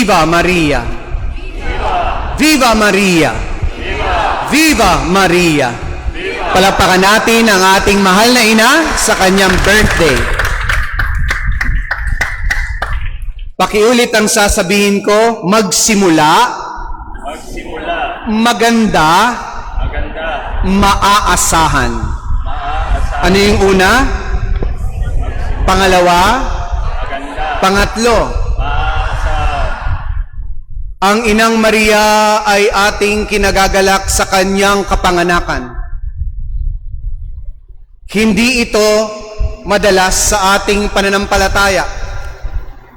Viva Maria! Viva Maria! Viva Maria! Palapakan natin ang ating mahal na ina sa kanyang birthday. Pakiulit ang sasabihin ko, magsimula, Magsimula, maganda, maganda, maaasahan. maaasahan, Ano yung una? Pangalawa? Pangatlo? Ang Inang Maria ay ating kinagagalak sa kanyang kapanganakan. Hindi ito madalas sa ating pananampalataya.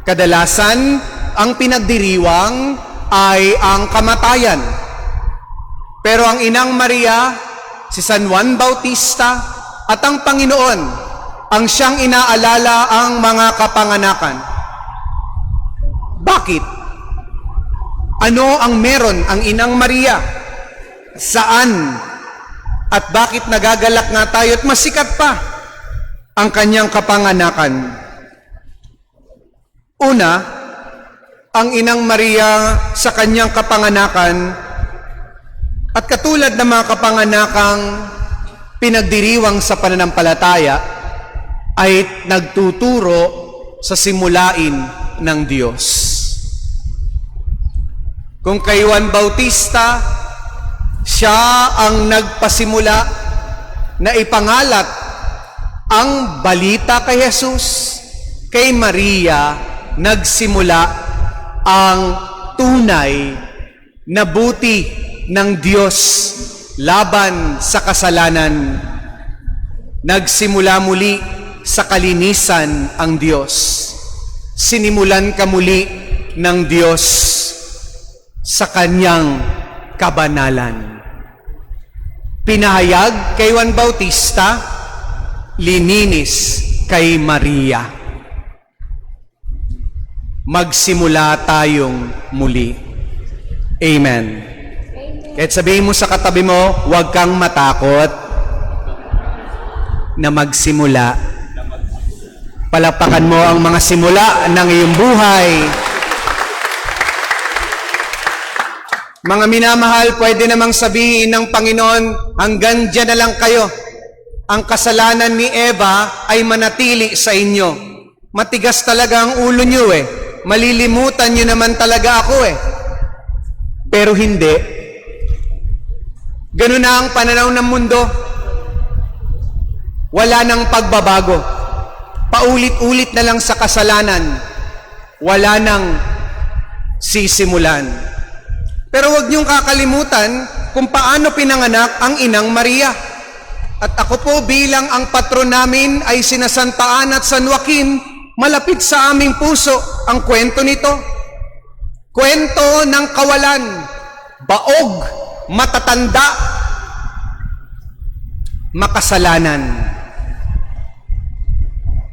Kadalasan, ang pinagdiriwang ay ang kamatayan. Pero ang Inang Maria, si San Juan Bautista, at ang Panginoon, ang siyang inaalala ang mga kapanganakan. Bakit? Ano ang meron ang Inang Maria? Saan? At bakit nagagalak nga tayo at masikat pa ang kanyang kapanganakan? Una, ang Inang Maria sa kanyang kapanganakan at katulad ng mga kapanganakang pinagdiriwang sa pananampalataya ay nagtuturo sa simulain ng Diyos. Kung kay Juan Bautista, siya ang nagpasimula na ipangalat ang balita kay Jesus. Kay Maria, nagsimula ang tunay na buti ng Diyos laban sa kasalanan. Nagsimula muli sa kalinisan ang Diyos. Sinimulan ka muli ng Diyos sa kanyang kabanalan. Pinahayag kay Juan Bautista, lininis kay Maria. Magsimula tayong muli. Amen. Kahit sabihin mo sa katabi mo, huwag kang matakot na magsimula. Palapakan mo ang mga simula ng iyong buhay. Mga minamahal, pwede namang sabihin ng Panginoon, hanggang dyan na lang kayo. Ang kasalanan ni Eva ay manatili sa inyo. Matigas talaga ang ulo niyo eh. Malilimutan niyo naman talaga ako eh. Pero hindi. Ganun na ang pananaw ng mundo. Wala nang pagbabago. Paulit-ulit na lang sa kasalanan. Wala nang sisimulan. Pero huwag niyong kakalimutan kung paano pinanganak ang Inang Maria. At ako po bilang ang patron namin ay sinasantaan at San Joaquin, malapit sa aming puso ang kwento nito. Kwento ng kawalan, baog, matatanda, makasalanan.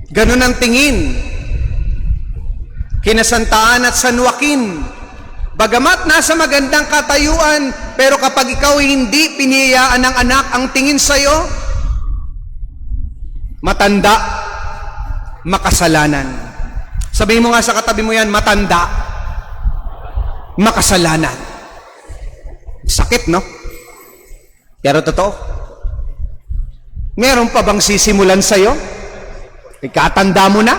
Ganun ang tingin. Kinasantaan at San Joaquin, Bagamat nasa magandang katayuan, pero kapag ikaw hindi piniyayaan ng anak ang tingin sa'yo, matanda, makasalanan. Sabihin mo nga sa katabi mo yan, matanda, makasalanan. Sakit, no? Pero totoo. Meron pa bang sisimulan sa'yo? Ikatanda mo na?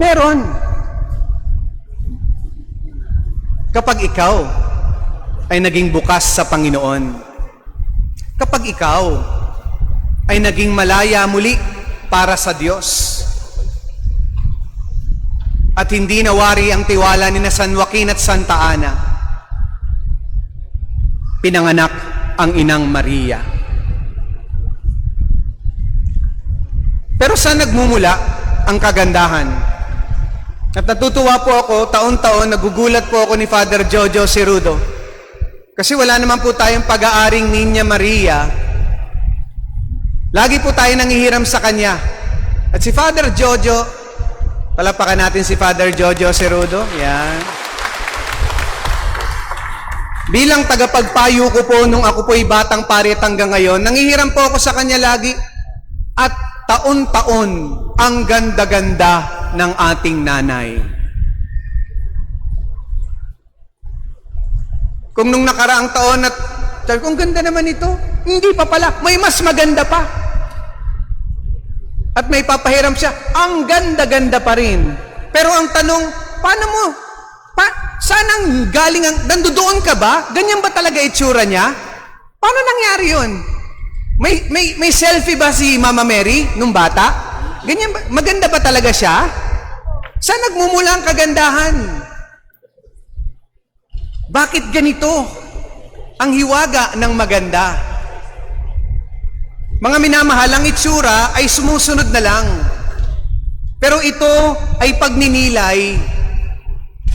Meron. Kapag ikaw ay naging bukas sa Panginoon, kapag ikaw ay naging malaya muli para sa Diyos, at hindi nawari ang tiwala ni na San Joaquin at Santa Ana, pinanganak ang Inang Maria. Pero saan nagmumula ang kagandahan? At natutuwa po ako, taon-taon, nagugulat po ako ni Father Jojo Cerudo. Kasi wala naman po tayong pag-aaring Ninya Maria. Lagi po tayo nangihiram sa kanya. At si Father Jojo, palapakan natin si Father Jojo Cerudo. Yan. Bilang tagapagpayo ko po nung ako po'y batang parit hanggang ngayon, nangihiram po ako sa kanya lagi. At taon-taon ang ganda-ganda ng ating nanay. Kung nung nakaraang taon at sabi kong ganda naman ito, hindi pa pala, may mas maganda pa. At may papahiram siya, ang ganda-ganda pa rin. Pero ang tanong, paano mo? Pa, saan ang galing ang, nandoon ka ba? Ganyan ba talaga itsura niya? Paano nangyari yun? May, may, may selfie ba si Mama Mary nung bata? Ganyan ba? Maganda ba talaga siya? Saan nagmumula ang kagandahan? Bakit ganito ang hiwaga ng maganda? Mga minamahal, ang itsura ay sumusunod na lang. Pero ito ay pagninilay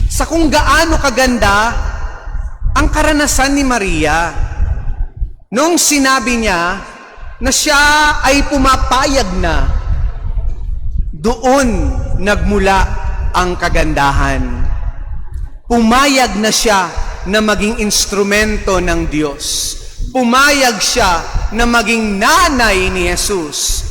sa kung gaano kaganda ang karanasan ni Maria. Nung sinabi niya na siya ay pumapayag na, doon nagmula ang kagandahan. Pumayag na siya na maging instrumento ng Diyos. Pumayag siya na maging nanay ni Jesus.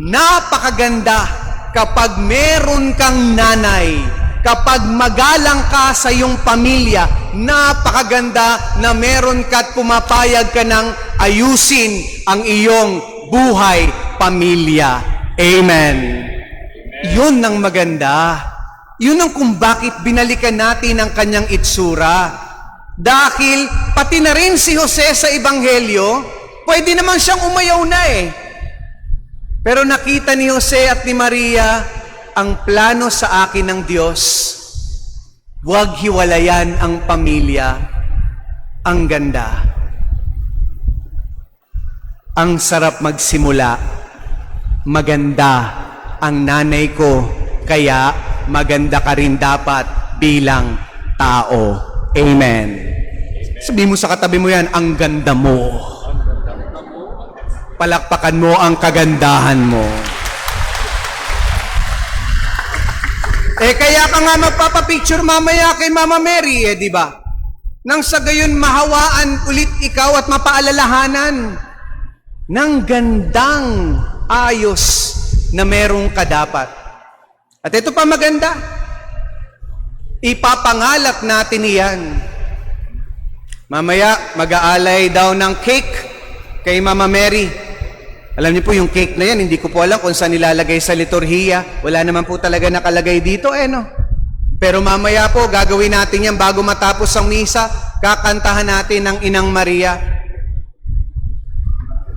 Napakaganda kapag meron kang nanay, kapag magalang ka sa iyong pamilya, napakaganda na meron ka at pumapayag ka ng ayusin ang iyong buhay, pamilya. Amen. Yun ang maganda. Yun ang kung bakit binalikan natin ang kanyang itsura. Dahil pati na rin si Jose sa Ebanghelyo, pwede naman siyang umayaw na eh. Pero nakita ni Jose at ni Maria ang plano sa akin ng Diyos. Huwag hiwalayan ang pamilya. Ang ganda. Ang sarap magsimula. Maganda ang nanay ko, kaya maganda ka rin dapat bilang tao. Amen. Sabi mo sa katabi mo yan, ang ganda mo. Palakpakan mo ang kagandahan mo. Eh kaya ka nga magpapapicture mamaya kay Mama Mary, eh di ba? Nang sa gayon mahawaan ulit ikaw at mapaalalahanan ng gandang ayos na merong ka dapat. At ito pa maganda, ipapangalap natin iyan. Mamaya, mag-aalay daw ng cake kay Mama Mary. Alam niyo po yung cake na yan, hindi ko po alam kung saan nilalagay sa liturhiya. Wala naman po talaga nakalagay dito, eh no? Pero mamaya po, gagawin natin yan bago matapos ang misa. Kakantahan natin ng Inang Maria.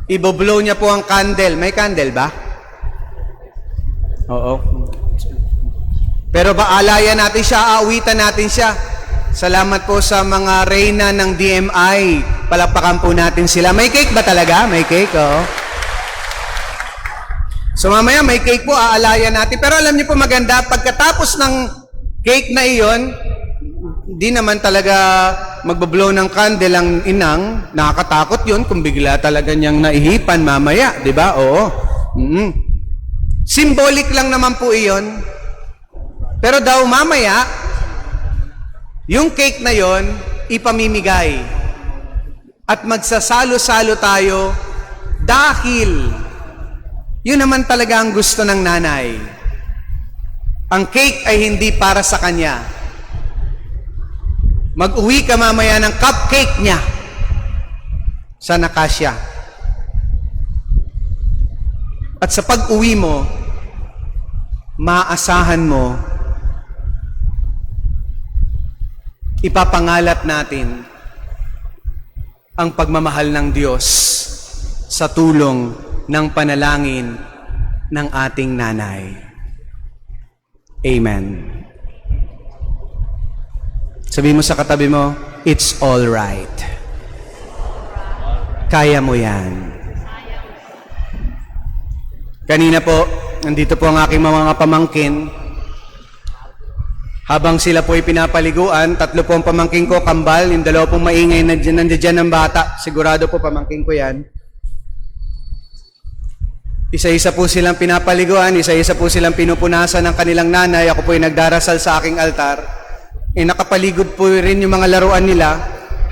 Iboblow niya po ang candle. May candle ba? Oo. Pero baalayan natin siya, aawitan natin siya. Salamat po sa mga reyna ng DMI. Palakpakan po natin sila. May cake ba talaga? May cake, oo. So mamaya may cake po, aalayan natin. Pero alam niyo po maganda, pagkatapos ng cake na iyon, hindi naman talaga magbablow ng candle ang inang. Nakakatakot yun kung bigla talaga niyang naihipan mamaya. di ba? Oo. mm Symbolic lang naman po iyon. Pero daw mamaya, yung cake na yon ipamimigay. At magsasalo-salo tayo dahil yun naman talaga ang gusto ng nanay. Ang cake ay hindi para sa kanya. Mag-uwi ka mamaya ng cupcake niya sa nakasya. At sa pag-uwi mo, maasahan mo, ipapangalap natin ang pagmamahal ng Diyos sa tulong ng panalangin ng ating nanay. Amen. Sabi mo sa katabi mo, it's all right. Kaya mo yan. Kanina po, nandito po ang aking mga pamangkin. Habang sila po ay pinapaliguan, tatlo po ang pamangkin ko, kambal, yung dalawa pong maingay na nandiyan ng bata. Sigurado po pamangkin ko yan. Isa-isa po silang pinapaliguan, isa-isa po silang pinupunasan ng kanilang nanay. Ako po ay nagdarasal sa aking altar. Eh, nakapaligod po rin yung mga laruan nila.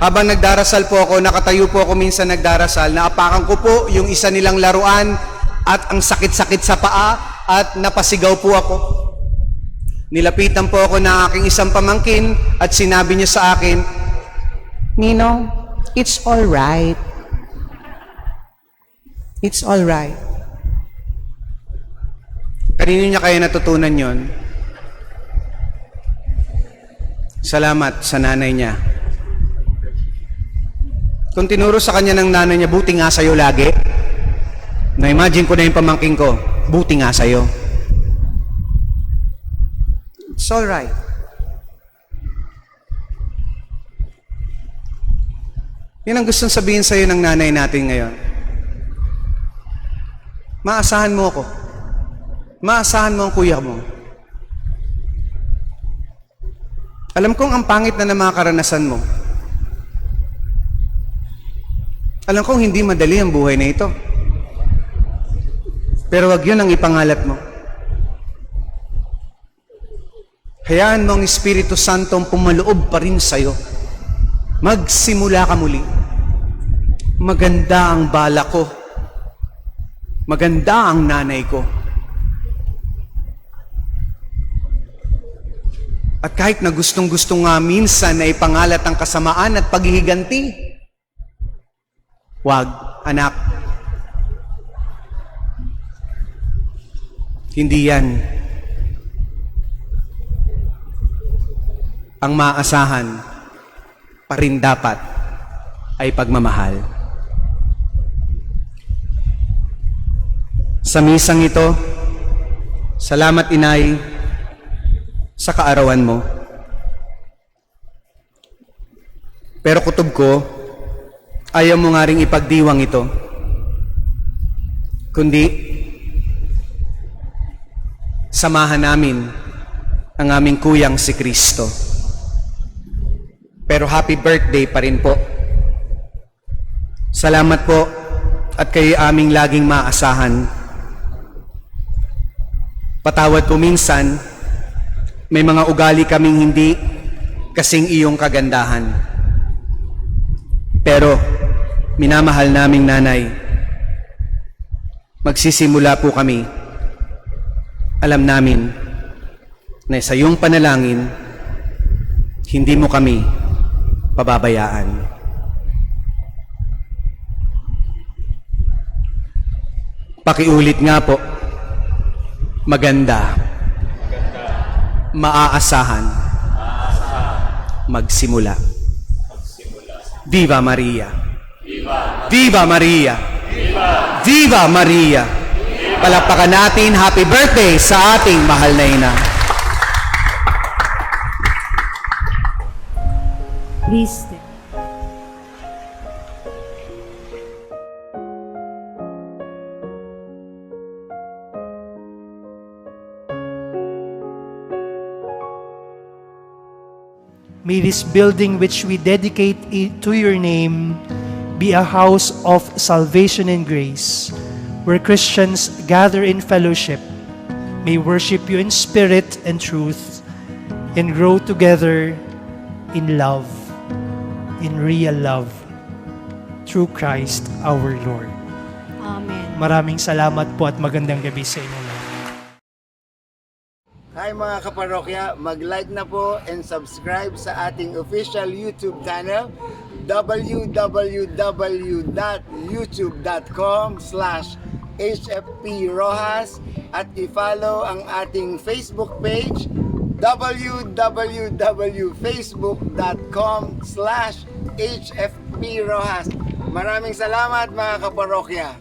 Habang nagdarasal po ako, nakatayo po ako minsan nagdarasal, naapakan ko po yung isa nilang laruan at ang sakit-sakit sa paa at napasigaw po ako. Nilapitan po ako ng aking isang pamangkin at sinabi niya sa akin, Ninong, it's all right. It's all right. Kanino niya kaya natutunan yon? Salamat sa nanay niya. Kung tinuro sa kanya ng nanay niya, buti nga sa'yo lagi. Na-imagine ko na yung pamangking ko, buti nga sa'yo. It's all right. Yan ang gustong sabihin sa'yo ng nanay natin ngayon. Maasahan mo ako. Maasahan mo ang kuya mo. Alam kong ang pangit na ng mga karanasan mo. Alam kong hindi madali ang buhay na ito. Pero wag yun ang ipangalat mo. Hayaan mo ang Espiritu Santo ang pumaloob pa rin sa'yo. Magsimula ka muli. Maganda ang bala ko. Maganda ang nanay ko. At kahit na gustong gusto nga minsan na ipangalat ang kasamaan at paghihiganti, wag, anak. Hindi yan ang maasahan pa rin dapat ay pagmamahal. Sa misang ito, salamat inay sa kaarawan mo. Pero kutob ko, ayaw mo nga ring ipagdiwang ito. Kundi, samahan namin ang aming kuyang si Kristo. Pero happy birthday pa rin po. Salamat po at kayo aming laging maasahan. Patawad po minsan, may mga ugali kaming hindi kasing iyong kagandahan. Pero, minamahal naming nanay, magsisimula po kami. Alam namin na sa iyong panalangin, hindi mo kami pababayaan. Pakiulit nga po, maganda, maaasahan, magsimula. Viva Maria! Viva Maria! Viva Maria! Palakpakan natin, happy birthday sa ating mahal na ina. Stand. May this building which we dedicate to your name be a house of salvation and grace, where Christians gather in fellowship, may worship you in spirit and truth, and grow together in love, in real love, through Christ our Lord. Amen. Maraming salamat po at magandang gabi sa inyo. Hi mga kaparokya, mag-like na po and subscribe sa ating official YouTube channel www.youtube.com slash hfprojas at i-follow ang ating Facebook page www.facebook.com slash hfprojas Maraming salamat mga kaparokya!